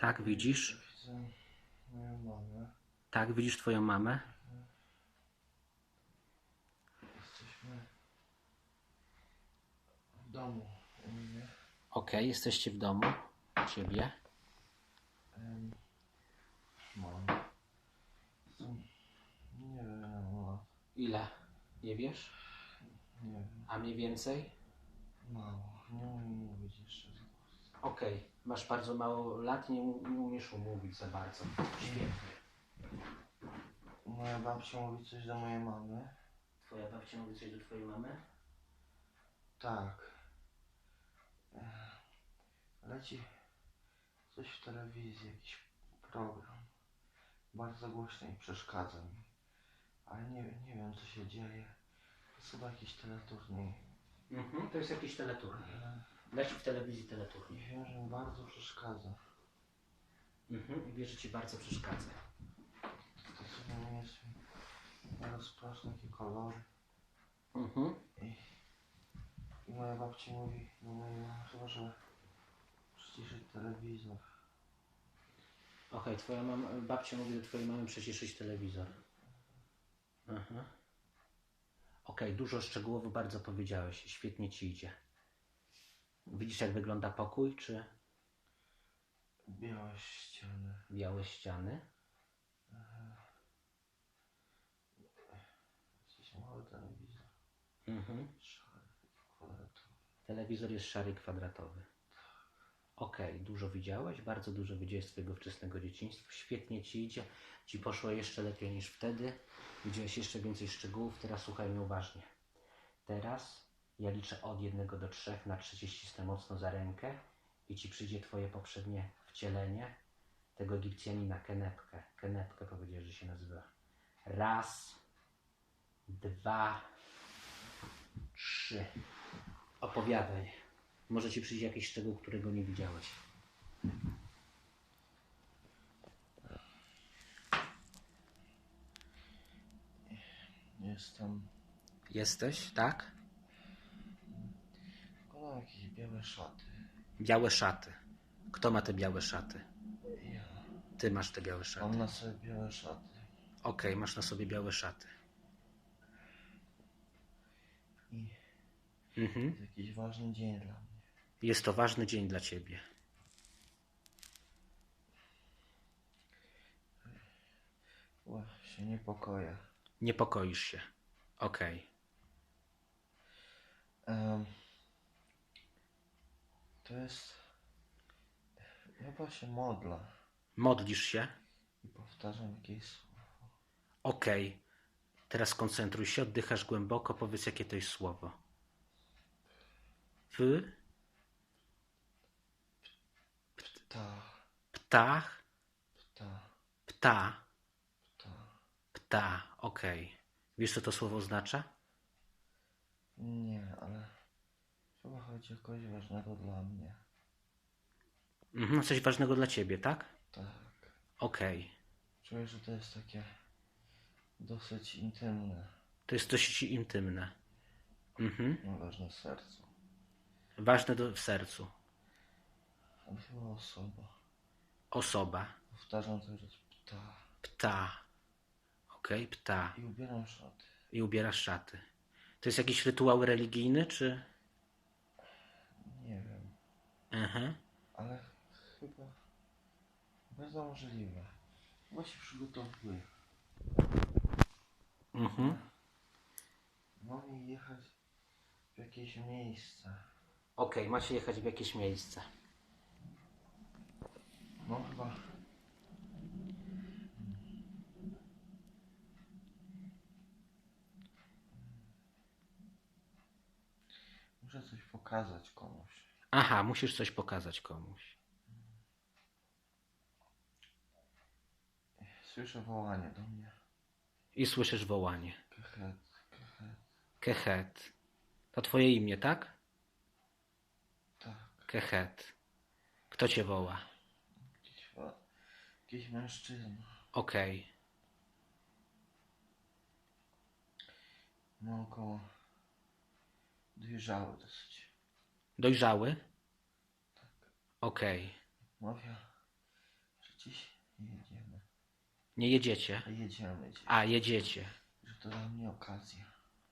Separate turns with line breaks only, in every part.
Tak, widzisz?
Widzę moją mamę.
Tak, widzisz twoją mamę?
Jesteśmy w domu u mnie.
Okej, jesteście w domu. U ciebie.
Em, Mam. Są- Nie wiem, ile mam lat.
Ile? Nie wiesz?
Nie wiem.
A mniej więcej?
Mało. Nie umiem mówić jeszcze
Okej, masz bardzo mało lat, nie, nie umiesz mówić za bardzo. Świetnie.
Moja babcia mówi coś do mojej mamy.
Twoja babcia mówi coś do twojej mamy?
Tak. Ech, Leci coś w telewizji, jakiś program. Bardzo głośno i przeszkadza mi. Ale nie, nie wiem co się dzieje. To jest chyba jakiś teleturniej.
Mhm, to jest jakiś teleturniej.
Ech,
Leci w telewizji teleturniej.
wiem, że mi bardzo przeszkadza.
Mhm, i wiesz, że ci bardzo przeszkadza.
Zdecydowanie jest mi rozpraszne takie kolory.
Mhm.
I, I moja babcia mówi do mojej mamy chyba, że przyciszyć telewizor.
Okej, twoja mama, babcia mówi do twojej mamy przyciszyć telewizor. Aha. Okej, dużo szczegółowo bardzo powiedziałeś. Świetnie ci idzie. Widzisz, jak wygląda pokój, czy
Białe ściany.
białe ściany?
Jakiś mały telewizor.
Mhm.
Szary, kwadratowy.
Telewizor jest szary i kwadratowy. Okej, dużo widziałeś, bardzo dużo widziałeś z twojego wczesnego dzieciństwa. Świetnie ci idzie. Ci poszło jeszcze lepiej niż wtedy. Widziałeś jeszcze więcej szczegółów. Teraz słuchaj mnie uważnie. Teraz ja liczę od 1 do 3. Na 3 cię ścisnę mocno za rękę i ci przyjdzie twoje poprzednie wcielenie tego Egipcjanina, Kenepkę. Kenepkę powiedziałeś, że się nazywa. Raz, dwa, trzy. Opowiadaj. Może ci przyjdzie jakiś szczegół, którego nie widziałeś.
Jestem.
Jesteś, tak?
Wykonam jakieś białe szaty.
Białe szaty. Kto ma te białe szaty?
Ja.
Ty masz te białe szaty.
Mam na sobie białe szaty.
Okej, masz na sobie białe szaty.
I
Mhm.
jest jakiś ważny dzień dla mnie.
Jest to ważny dzień dla ciebie.
Ła, się niepokoję.
Niepokoisz się. Okej.
Em, to jest. Chyba się modlę
Modlisz się?
i powtarzam jakieś słowo.
Okej. Teraz koncentruj się, oddychasz głęboko, powiedz jakie to jest słowo. W,
Pta,
ptach,
pta,
pta,
pta.
pta. Okej. Wiesz co to słowo oznacza?
Nie, ale chyba chodzi o kogoś ważnego dla mnie.
Mhm, coś ważnego dla ciebie, tak?
Tak.
Okej.
Czuję, że to jest takie dosyć intymne,
To jest dość intymne. Mhm.
no ważne w sercu.
Ważne do, w sercu.
Ale chyba osoba.
Osoba.
Powtarzam cały czas pta
Pta. Okej, pta.
i ubieram szaty.
I ubierasz szaty. To jest jakiś rytuał religijny, czy?
Nie wiem,
Mhm.
ale chyba bardzo możliwe. Chyba się przygotowuję.
Mhm.
Mam jechać w jakieś miejsce.
Okej, macie jechać w jakieś miejsce.
No chyba. Muszę coś pokazać komuś.
Aha, musisz coś pokazać komuś.
Słyszę wołanie do mnie.
I słyszysz wołanie.
Kechet, kechet.
Kehet. To twoje imię, tak?
Tak,
Kehet. Kto cię woła?
jakiś, jakiś mężczyzna.
Okej.
Ma około dojrzały dosyć.
Dojrzały? Okej.
Mawia gdzieś jedziemy.
Nie jedziecie.
A jedziemy gdzieś.
A, jedziecie.
Że to dla mnie okazja.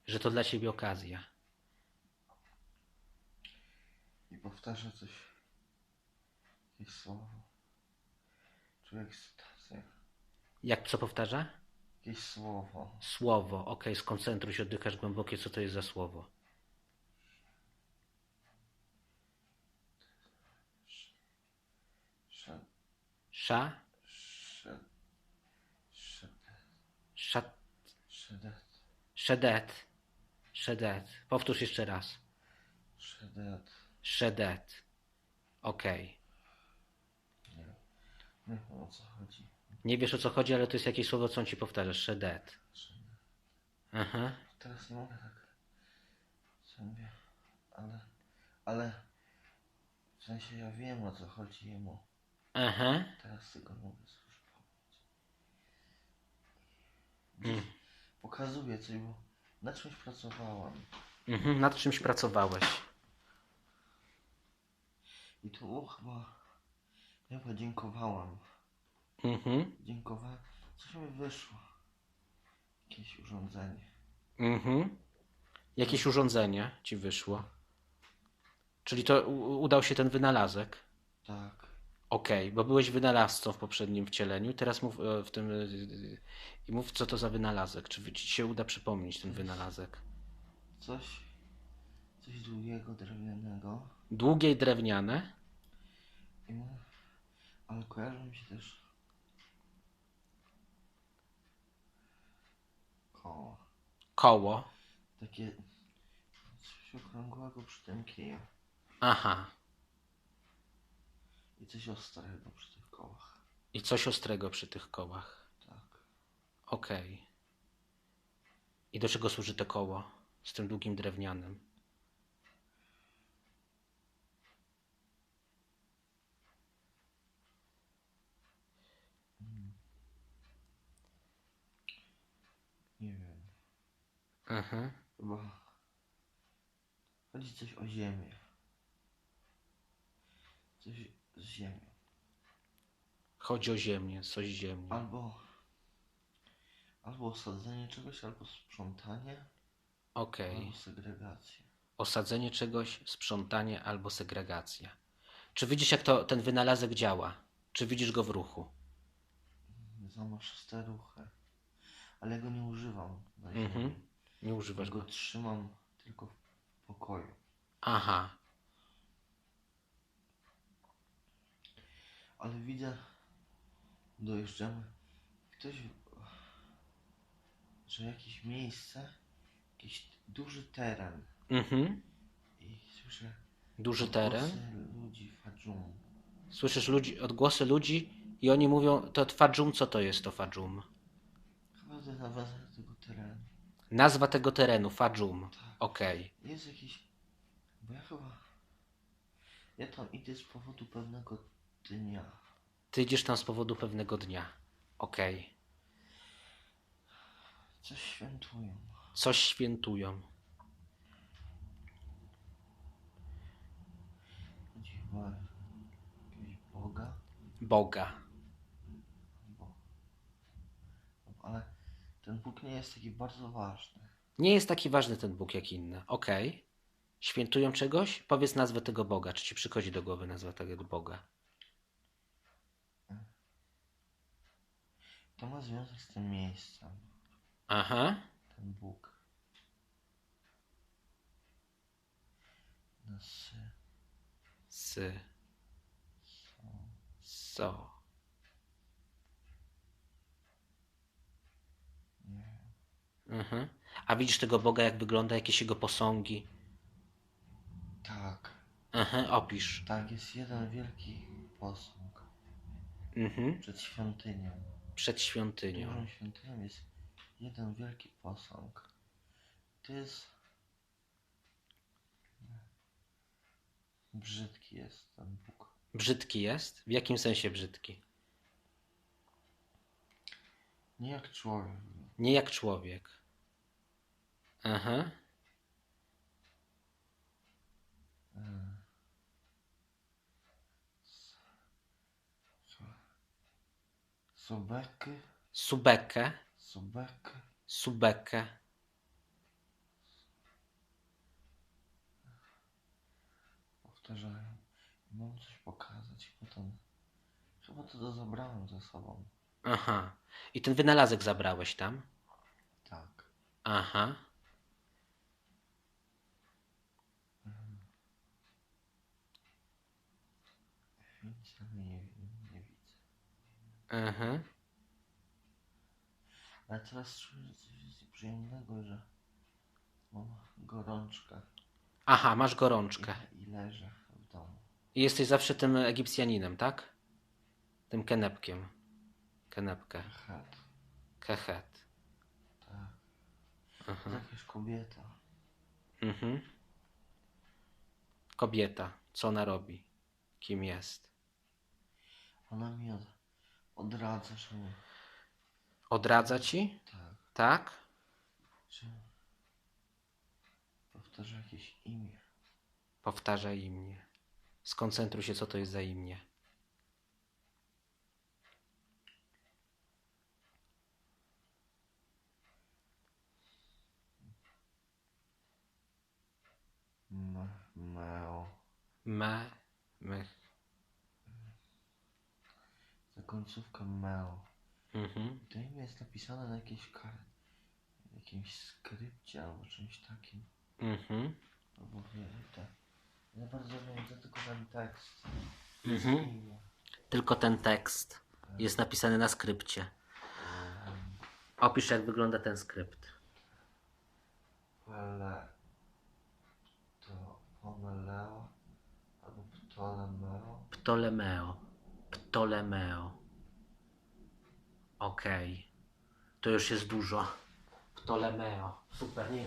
Że to dla ciebie okazja.
I powtarza coś. Jakieś słowo. Czuję ekscytację.
Jak co powtarza?
Jakieś słowo.
Słowo. Okej, skoncentruj się, oddychasz głębokie, co to jest za słowo. Sza?
szed,
Szat...
szedet,
Szedet. Szedet. Powtórz jeszcze raz.
szedet.
Szedet. Okej.
Nie, nie wiem o co chodzi.
Nie wiesz o co chodzi, ale to jest jakieś słowo, co on ci powtarza. Szedet. Aha.
Teraz nie mogę tak sobie, ale, ale w sensie ja wiem o co chodzi jemu.
Aha.
Teraz tego nie mogę sobie już powiedzieć.
Mm.
Pokazuję coś, bo na czymś pracowałam.
Mhm. Nad czymś pracowałeś.
I tu o, chyba, chyba dziękowałam.
Mhm.
Dziękowałem. Coś mi wyszło. Jakieś urządzenie.
Mhm. Jakieś urządzenie ci wyszło. Czyli to udał się ten wynalazek.
Tak.
Okej, bo byłeś wynalazcą w poprzednim wcieleniu. Teraz mów e, w tym. e, I mów, co to za wynalazek. Czy ci się uda przypomnieć ten wynalazek?
Coś, coś długiego, drewnianego.
Długie i drewniane.
I mu- ale kojarzy mi się też koło.
Koło.
Takie coś okrągłego przy tym kiju.
Aha.
I coś ostrego przy tych kołach.
I coś ostrego przy tych kołach.
Tak.
Okej. I do czego służy to koło? Z tym długim drewnianym.
Nie wiem.
Mhm.
Chyba chodzi coś o ziemię. Coś z ziemią.
Chodzi o ziemię, coś ziemi.
Albo albo osadzenie czegoś, albo sprzątanie,
Okej.
albo segregację.
Osadzenie czegoś, sprzątanie albo segregacja. Czy widzisz, jak to ten wynalazek działa? Czy widzisz go w ruchu?
Zamaszyste ruchy. Ale go nie używam na
Mhm.
ziemi.
Nie używasz
go
go.
trzymam tylko w pokoju.
Aha.
Ale widzę, dojeżdżamy. Ktoś, że jakieś miejsce, jakiś duży teren.
Mhm.
I słyszę
Duży teren.
ludzi fadżum.
Słyszysz ludzi, odgłosy ludzi i oni mówią, to fadżum, co to jest to fadżum?
Chyba to nazwa tego terenu.
Nazwa tego terenu, fadżum.
Tak.
Okej.
Jest jakiś. Bo ja chyba. Ja tam idę z powodu pewnego dnia.
Ty idziesz tam z powodu pewnego dnia. Okej.
Coś świętują.
Coś świętują.
Chyba Boga.
Boga.
Bo... Ale ten Bóg nie jest taki bardzo ważny.
Nie jest taki ważny ten Bóg jak inne. Okej. Świętują czegoś? Powiedz nazwę tego Boga. Czy ci przychodzi do głowy nazwa tego Boga?
To ma związek z tym miejscem.
Aha.
Ten Bóg. Nas.
Sy. So.
Nie wiem.
Mhm. A widzisz tego Boga, jak wygląda, jakieś jego posągi?
Tak.
Aha, opisz.
Tak, jest jeden wielki posąg
Mhm.
przed świątynią.
Przed świątynią.
Dużą świątynią jest jeden wielki posąg. To jest. Brzydki jest ten Bóg.
Brzydki jest? W jakim sensie brzydki?
Nie jak człowiek.
Nie jak człowiek. Aha.
Sobeky,
Subekę,
sobeky,
Subekę.
powtarzają. I mam coś pokazać, chyba to, chyba to, to zabrałem ze sobą.
Aha. I ten wynalazek zabrałeś tam?
Tak.
Aha.
Nic tam nie, nie widzę.
Mhm.
Ale teraz czuję coś przyjemnego, że mam gorączkę
Aha, masz gorączkę.
i, i leżę w domu.
I jesteś zawsze tym Egipcjaninem, tak? Tym kenepkiem. Kenepkę.
Het,
Kechet.
tak.
Mhm.
Jakaś kobieta.
Mhm. Kobieta. Co ona robi? Kim jest?
Ona mi odradza, że
Odradza ci?
tak,
Tak?
powtarza jakieś imię.
Powtarza imię. Skoncentruj się, co to jest za imię.
Meo.
Me, me.
Za końcówkę meo.
Mhm.
To imię jest napisane na jakiejś kar... jakimś skrypcie albo czymś takim.
Mhm.
Albo nie, te. Ja bardzo wiem, to tylko ten tekst.
Mhm.
Imię.
Tylko ten tekst jest napisany na skrypcie. Opisz, jak wygląda ten skrypt.
Pele. To Pomeleo. Albo Ptolemeo.
Ptolemeo. Ptolemeo. Okej. To już jest dużo. Ptolemeo. Super, nie,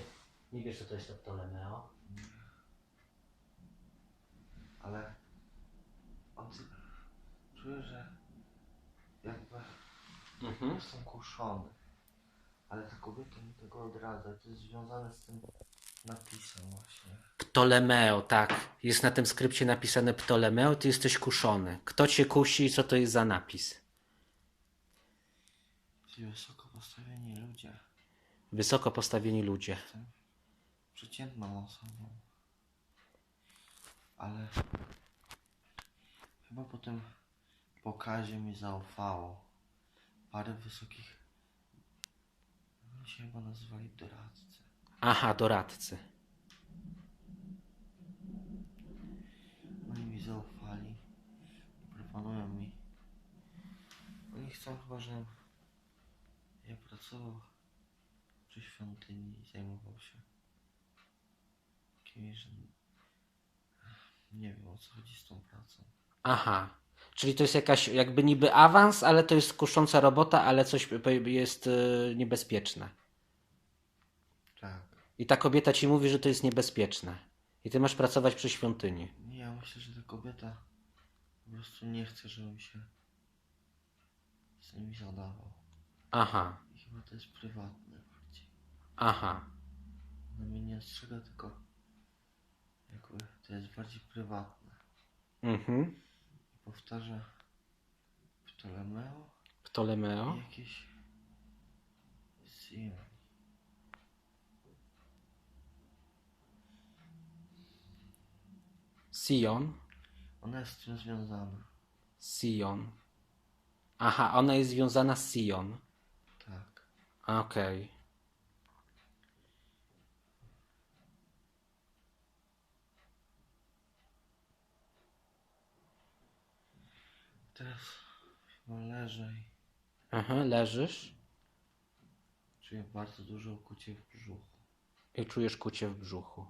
nie wiesz, co to jest to Ptolemeo?
Ale on czuję, że jakby
Mhm.
jestem kuszony. Ale ta kobieta mi tego odradza. To jest związane z tym napisem właśnie.
Ptolemeo, tak. Jest na tym skrypcie napisane Ptolemeo, ty jesteś kuszony. Kto cię kusi i co to jest za napis?
Ci wysoko postawieni ludzie.
Wysoko postawieni ludzie.
Jestem przeciętną osobą. Ale chyba po tym pokazie mi zaufało. Parę wysokich. Oni się chyba nazywali doradcy.
Aha, doradcy.
Oni mi zaufali. Proponują mi. Oni chcą chyba, żebym pracował przy świątyni zajmował się jakimiś, że nie wiem o co chodzi z tą pracą.
Aha. Czyli to jest jakaś jakby niby awans, ale to jest kusząca robota, ale coś jest y, niebezpieczne.
Tak.
I ta kobieta ci mówi, że to jest niebezpieczne. I ty masz pracować przy świątyni.
Nie, ja myślę, że ta kobieta po prostu nie chce, żebym się z nimi zadawał.
Aha,
chyba to jest prywatne bardziej.
aha.
Ona mnie nie ostrzega, tylko jakby to jest bardziej prywatne.
Mhm.
I powtarza Ptolemeo
Ptolemeo.
i jakieś Sion.
Sion.
Ona jest z tym związana.
Sion. Aha, ona jest związana z Sion. Okej.
Teraz chyba leżę i
Aha, leżysz
czuję bardzo duże ukucie w brzuchu.
i czujesz kucie w brzuchu.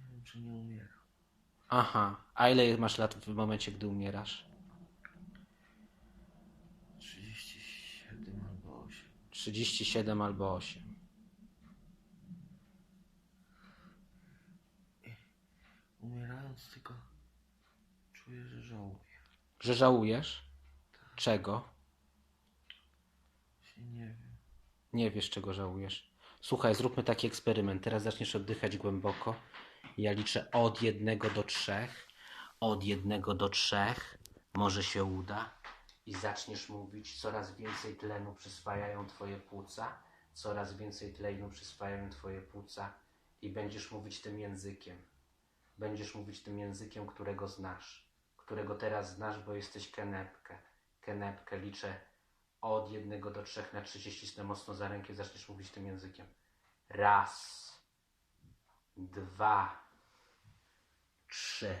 Nie wiem, czy nie umieram.
Aha, a ile masz lat w momencie, gdy umierasz?
37 albo 8.
37 albo 8.
Umierając tylko czuję, że żałuję.
Że żałujesz? Czego?
Się nie wiem.
Nie wiesz, czego żałujesz. Słuchaj, zróbmy taki eksperyment. Teraz zaczniesz oddychać głęboko. Ja liczę od jednego do trzech. od jednego do trzech, może się uda i zaczniesz mówić, coraz więcej tlenu przyswajają twoje płuca, coraz więcej tlenu przyswajają twoje płuca i będziesz mówić tym językiem. Będziesz mówić tym językiem, którego znasz, którego teraz znasz, bo jesteś kenepkę. Kenepkę liczę od jednego do trzech na trzy się mocno za rękę, zaczniesz mówić tym językiem. Raz, dwa, trzy.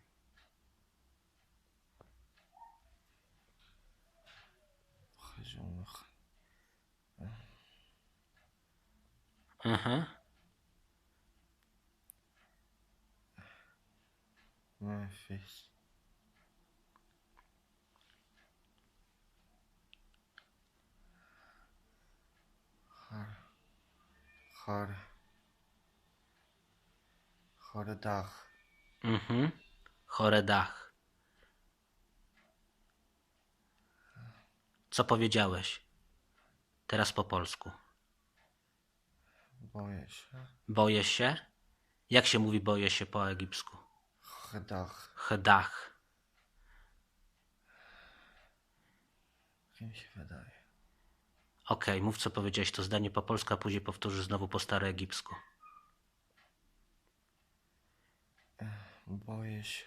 gezocht. Aha.
Mijn
vis. Goede. Goede dag.
Mhm. Goede dag. Co powiedziałeś? Teraz po polsku.
Boję się.
Boję się? Jak się mówi boję się po egipsku?
Chdach.
Hedach.
Kim się wydaje?
Okej, mów co powiedziałeś to zdanie po polsku, a później powtórzysz znowu po staroegipsku.
Boję się.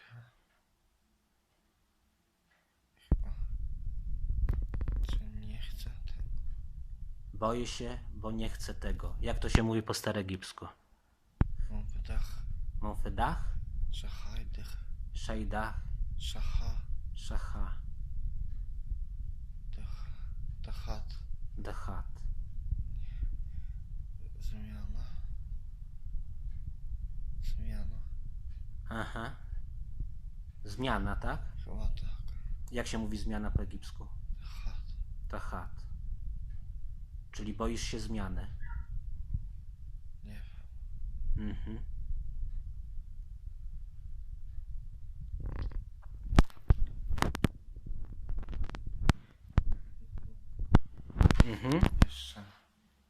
Chyba. Czy nie chcę tego?
Boję się, bo nie chcę tego. Jak to się mówi po staroegipsku? Monfedach?
Szahajdych.
Szejdach?
Szaha.
Szacha?
Dach. Dachat.
Dachat.
Zmiana. Zmiana.
Aha. Zmiana, tak?
Chyba tak.
Jak się mówi zmiana po egipsku?
Dachat.
Tachat. Czyli boisz się zmiany.
Nie.
Mhm. Mhm.
Jeszcze.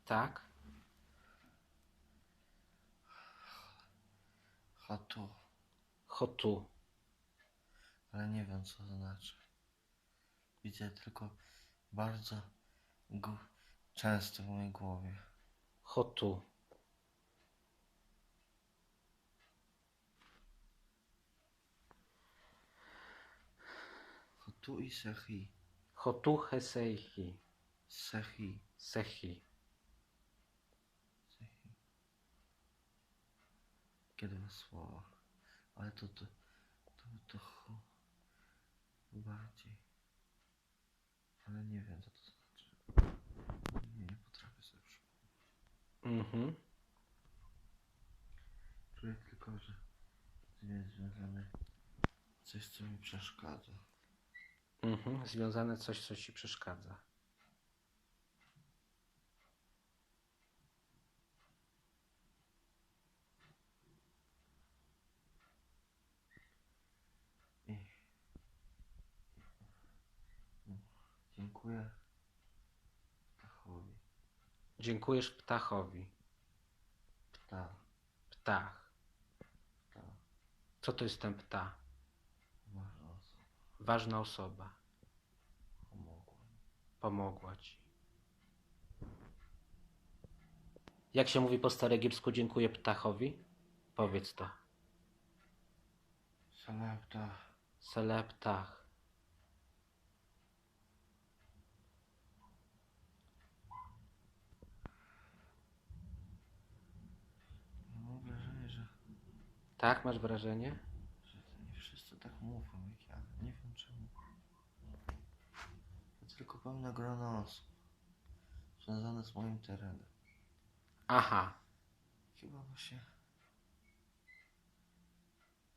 Tak.
Chatu.
Chotu.
Ale nie wiem co to znaczy. Widzę tylko bardzo często w mojej głowie.
Chotu.
Chatu i sechi.
Chotu heseichi.
Sechi.
Sechi.
Sechi. Takie dwa słowa. Ale to to to, to chu. Bardziej. Ale nie wiem co to znaczy. Nie, nie potrafię sobie przypomnieć.
Mhm.
Czuję tylko, że tym jest związane coś, co mi przeszkadza.
Mhm. Związane coś, co ci przeszkadza.
Dziękuję.
Dziękujesz ptachowi.
Ptach,
Ptach. Co to jest ten pta?
ważna osoba.
Ważna osoba.
Pomogła.
Pomogła ci. Jak się mówi po staroegipsku dziękuję ptachowi? Powiedz to.
Salepta,
Sele ptach.
mam wrażenie, że,
Tak, masz wrażenie?
że to nie wszyscy tak mówią jak ja. Nie wiem czemu. To tylko pełne grono osób związane z moim terenem.
Aha.
Chyba właśnie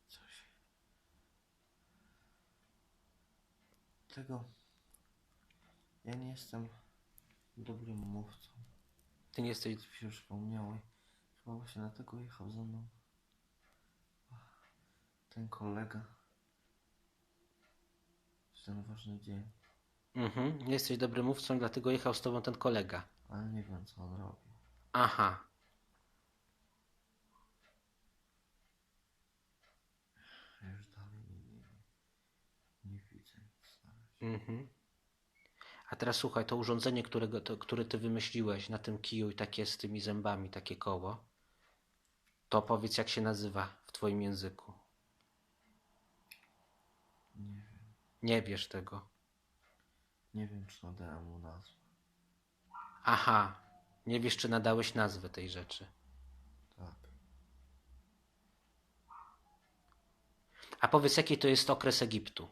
coś tego ja nie jestem dobrym mówcą.
Ty nie jesteś...
Się przypomniało i chyba właśnie dlatego jechał ze mną ten kolega w ten ważny dzień,
Mhm, nie jesteś dobrym mówcą, dlatego jechał z tobą ten kolega.
ale nie wiem co on robił.
Aha.
Ja już dalej nie, nie, nie widzę nic.
Mhm. A teraz słuchaj, to urządzenie, którego, to, które ty wymyśliłeś na tym kiju i takie z tymi zębami, takie koło, to powiedz jak się nazywa w twoim języku.
Nie wiem.
Nie wiesz tego.
Nie wiem czy nadałem mu nazwę.
Aha. Nie wiesz, czy nadałeś nazwę tej rzeczy.
Tak.
A powiedz, jaki to jest okres Egiptu?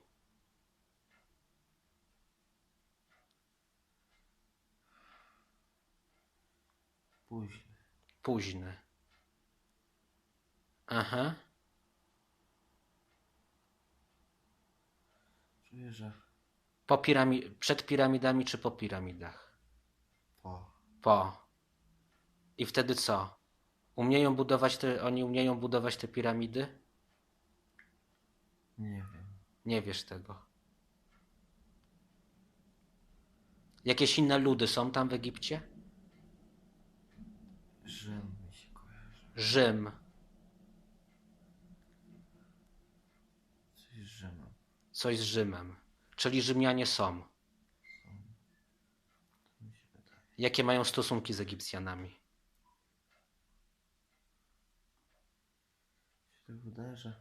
Później.
Późny. Aha.
Czuję, że
Po pirami- przed piramidami czy po piramidach?
po.
Po. I wtedy co? Umieją budować te, oni umieją budować te piramidy?
Nie wiem.
Nie wiesz tego. Jakieś inne ludy są tam w Egipcie?
Rzym mi się kojarzy.
Rzym.
Coś z Rzymem.
Coś z Rzymem. Czyli Rzymianie są. Jakie mają stosunki z Egipcjanami?
Mi się tak wydaje, że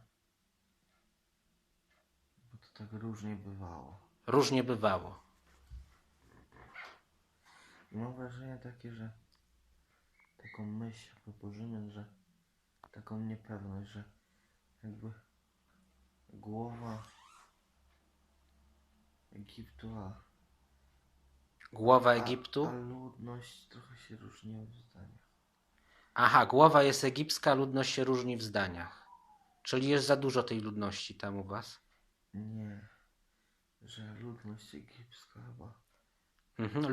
bo to tak różnie bywało.
Różnie bywało.
Mam wrażenie takie, że taką myśl propos Rzymian, że taką niepewność, że jakby głowa Egiptu, a,
Głowa
a,
Egiptu?
a ludność trochę się różniła w zdaniach.
Aha, głowa jest egipska, ludność się różni w zdaniach. Czyli jest za dużo tej ludności tam u was?
Nie, że ludność egipska chyba
Mhm.